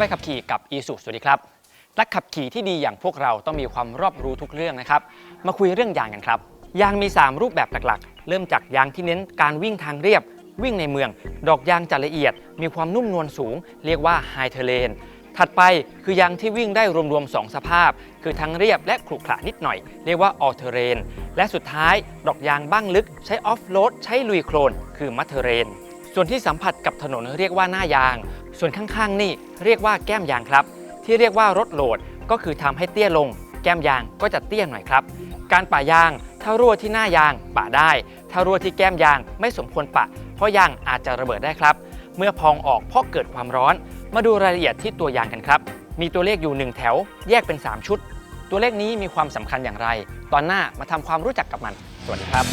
บายขับขี่กับ e s u สวัสดีครับ นักขับขี่ที่ดีอย่างพวกเราต้องมีความรอบรู้ทุกเรื่องนะครับ มาคุยเรื่องยางกันครับ ยางมี 3 รูปแบบหลักๆ เริ่มจากยางที่เน้นการวิ่งทางเรียบ วิ่งในเมือง ดอกยางจะละเอียด มีความนุ่มนวลสูง เรียกว่า High Terrain ถัดไปคือยางที่วิ่งได้รวมๆ 2 สภาพ คือทั้งเรียบและขรุขระนิดหน่อย เรียกว่า All Terrain และสุดท้ายดอกยางบ้างลึก ใช้ออฟโรดใช้ลุยโคลน คือมั t เทเรน ส่วนที่สัมผัสกับถนนเรียกว่าหน้ายาง ส่วนข้างๆนี่เรียกว่าแก้มยางครับ ที่เรียกว่ารถโหลดก็คือทำให้เตี้ยลง แก้มยางก็จะเตี้ยหน่อยครับ การป่ายางถ้ารั่วที่หน้ายางป่าได้ ถ้ารั่วที่แก้มยางไม่สมควรปะ เพราะยางอาจจะระเบิดได้ครับ เมื่อพองออกเพราะเกิดความร้อน มาดูรายละเอียดที่ตัวยางกันครับ มีตัวเลขอยู่ 1 แถว แยกเป็น 3 ชุด ตัวเลขนี้มีความสำคัญอย่างไร ตอนหน้ามาทำความรู้จักกับมัน สวัสดีครับ